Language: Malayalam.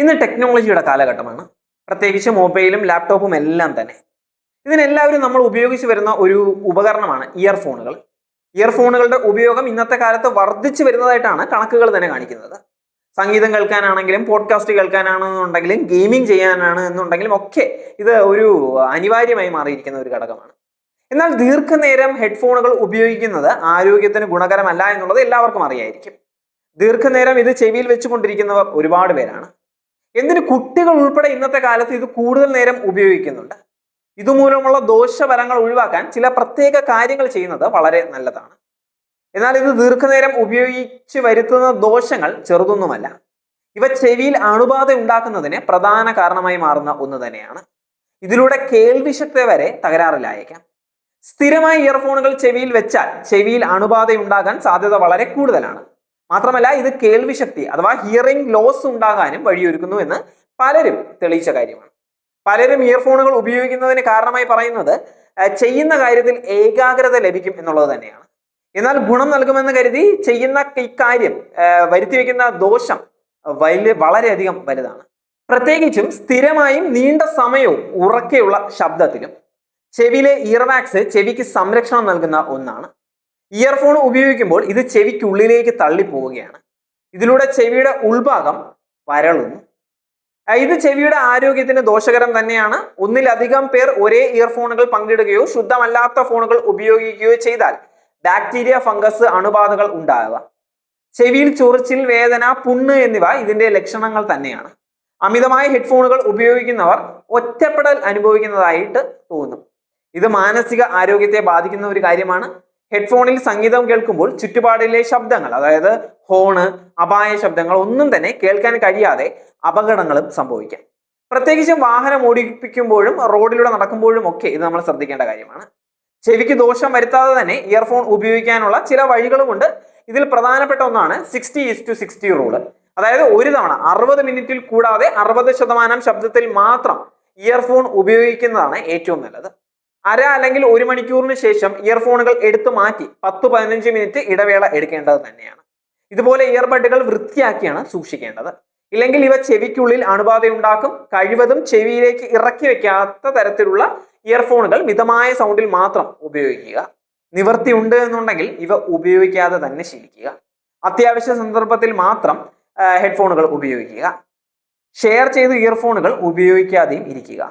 ഇന്ന് ടെക്നോളജിയുടെ കാലഘട്ടമാണ്. പ്രത്യേകിച്ച് മൊബൈലും ലാപ്ടോപ്പും എല്ലാം തന്നെ. ഇതിനെല്ലാവരും നമ്മൾ ഉപയോഗിച്ച് വരുന്ന ഒരു ഉപകരണമാണ് ഇയർഫോണുകൾ ഇയർഫോണുകളുടെ ഉപയോഗം ഇന്നത്തെ കാലത്ത് വർദ്ധിച്ചു വരുന്നതായിട്ടാണ് കണക്കുകൾ തന്നെ കാണിക്കുന്നത്. സംഗീതം കേൾക്കാനാണെങ്കിലും പോഡ്കാസ്റ്റ് കേൾക്കാനാണെന്നുണ്ടെങ്കിലും ഗെയിമിംഗ് ചെയ്യാനാണ് എന്നുണ്ടെങ്കിലും ഒക്കെ ഇത് ഒരു അനിവാര്യമായി മാറിയിരിക്കുന്ന ഒരു ഘടകമാണ്. എന്നാൽ ദീർഘനേരം ഹെഡ്ഫോണുകൾ ഉപയോഗിക്കുന്നത് ആരോഗ്യത്തിന് ഗുണകരമല്ല എന്നുള്ളത് എല്ലാവർക്കും അറിയായിരിക്കും. ദീർഘനേരം ഇത് ചെവിയിൽ വെച്ചുകൊണ്ടിരിക്കുന്നവർ ഒരുപാട് പേരാണ്. എന്തിന് കുട്ടികൾ ഉൾപ്പെടെ ഇന്നത്തെ കാലത്ത് ഇത് കൂടുതൽ നേരം ഉപയോഗിക്കുന്നുണ്ട്? ഇതുമൂലമുള്ള ദോഷഫലങ്ങൾ ഒഴിവാക്കാൻ ചില പ്രത്യേക കാര്യങ്ങൾ ചെയ്യുന്നത് വളരെ നല്ലതാണ്. എന്നാൽ ഇത് ദീർഘനേരം ഉപയോഗിച്ച് വരുത്തുന്ന ദോഷങ്ങൾ ചെറുതൊന്നുമല്ല. ഇവ ചെവിയിൽ അണുബാധ ഉണ്ടാക്കുന്നതിന് പ്രധാന കാരണമായി മാറുന്ന ഒന്ന് തന്നെയാണ്. ഇതിലൂടെ കേൾവിശക്തി വരെ തകരാറിലായേക്കാം. സ്ഥിരമായി ഇയർഫോണുകൾ ചെവിയിൽ വെച്ചാൽ ചെവിയിൽ അണുബാധ ഉണ്ടാകാൻ സാധ്യത വളരെ കൂടുതലാണ്. മാത്രമല്ല ഇത് കേൾവിശക്തി അഥവാ ഹിയറിംഗ് ലോസ് ഉണ്ടാകാനും വഴിയൊരുക്കുന്നു എന്ന് പലരും തെളിയിച്ച കാര്യമാണ്. പലരും ഇയർഫോണുകൾ ഉപയോഗിക്കുന്നതിന് കാരണമായി പറയുന്നത് ചെയ്യുന്ന കാര്യത്തിൽ ഏകാഗ്രത ലഭിക്കും എന്നുള്ളത് തന്നെയാണ്. എന്നാൽ ഗുണം നൽകുമെന്ന് കരുതി ചെയ്യുന്ന ഇക്കാര്യം വരുത്തി വയ്ക്കുന്ന ദോഷം വലിയ വളരെയധികം വലുതാണ്. പ്രത്യേകിച്ചും സ്ഥിരമായും നീണ്ട സമയവും ഉറക്കെയുള്ള ശബ്ദത്തിലും ചെവിയിലെ ഇയർവാക്സ് ചെവിക്ക് സംരക്ഷണം നൽകുന്ന ഒന്നാണ്. ഇയർഫോൺ ഉപയോഗിക്കുമ്പോൾ ഇത് ചെവിക്കുള്ളിലേക്ക് തള്ളിപ്പോവുകയാണ്. ഇതിലൂടെ ചെവിയുടെ ഉൾഭാഗം വരളുന്നു. ഇത് ചെവിയുടെ ആരോഗ്യത്തിന് ദോഷകരം തന്നെയാണ്. ഒന്നിലധികം പേർ ഒരേ ഇയർഫോണുകൾ പങ്കിടുകയോ ശുദ്ധമല്ലാത്ത ഫോണുകൾ ഉപയോഗിക്കുകയോ ചെയ്താൽ ബാക്ടീരിയ ഫംഗസ് അണുബാധകൾ ഉണ്ടാകുക ചെവിയിൽ ചൊറിച്ചിൽ വേദന പുണ്ണ് എന്നിവ ഇതിന്റെ ലക്ഷണങ്ങൾ തന്നെയാണ്. അമിതമായ ഹെഡ്ഫോണുകൾ ഉപയോഗിക്കുന്നവർ ഒറ്റപ്പെടൽ അനുഭവിക്കുന്നതായിട്ട് തോന്നും. ഇത് മാനസിക ആരോഗ്യത്തെ ബാധിക്കുന്ന ഒരു കാര്യമാണ്. ഹെഡ്ഫോണിൽ സംഗീതം കേൾക്കുമ്പോൾ ചുറ്റുപാടിലെ ശബ്ദങ്ങൾ അതായത് ഹോണ് അപായ ശബ്ദങ്ങൾ ഒന്നും തന്നെ കേൾക്കാൻ കഴിയാതെ അപകടങ്ങളും സംഭവിക്കാം. പ്രത്യേകിച്ചും വാഹനം ഓടിപ്പിക്കുമ്പോഴും റോഡിലൂടെ നടക്കുമ്പോഴും ഒക്കെ ഇത് നമ്മൾ ശ്രദ്ധിക്കേണ്ട കാര്യമാണ്. ചെവിക്ക് ദോഷം വരുത്താതെ തന്നെ ഇയർഫോൺ ഉപയോഗിക്കാനുള്ള ചില വഴികളുമുണ്ട് ഇതിൽ പ്രധാനപ്പെട്ട ഒന്നാണ് sixty is to sixty rule അതായത് ഒരു തവണ അറുപത് മിനിറ്റിൽ കൂടാതെ അറുപത് ശതമാനം ശബ്ദത്തിൽ മാത്രം ഇയർഫോൺ ഉപയോഗിക്കുന്നതാണ് ഏറ്റവും നല്ലത്. അര അല്ലെങ്കിൽ ഒരു മണിക്കൂറിന് ശേഷം ഇയർഫോണുകൾ എടുത്തു മാറ്റി പത്ത് പതിനഞ്ച് മിനിറ്റ് ഇടവേള എടുക്കേണ്ടത് തന്നെയാണ്. ഇതുപോലെ ഇയർബഡുകൾ വൃത്തിയാക്കിയാണ് സൂക്ഷിക്കേണ്ടത്. ഇല്ലെങ്കിൽ ഇവ ചെവിക്കുള്ളിൽ അണുബാധ ഉണ്ടാക്കും കഴിവതും ചെവിയിലേക്ക് ഇറക്കി വെക്കാത്ത തരത്തിലുള്ള ഇയർഫോണുകൾ മിതമായ സൗണ്ടിൽ മാത്രം ഉപയോഗിക്കുക. നിവർത്തി ഉണ്ട് എന്നുണ്ടെങ്കിൽ ഇവ ഉപയോഗിക്കാതെ തന്നെ ശീലിക്കുക. അത്യാവശ്യ സന്ദർഭത്തിൽ മാത്രം ഹെഡ്ഫോണുകൾ ഉപയോഗിക്കുക. ഷെയർ ചെയ്ത് ഇയർഫോണുകൾ ഉപയോഗിക്കാതെയും ഇരിക്കുക.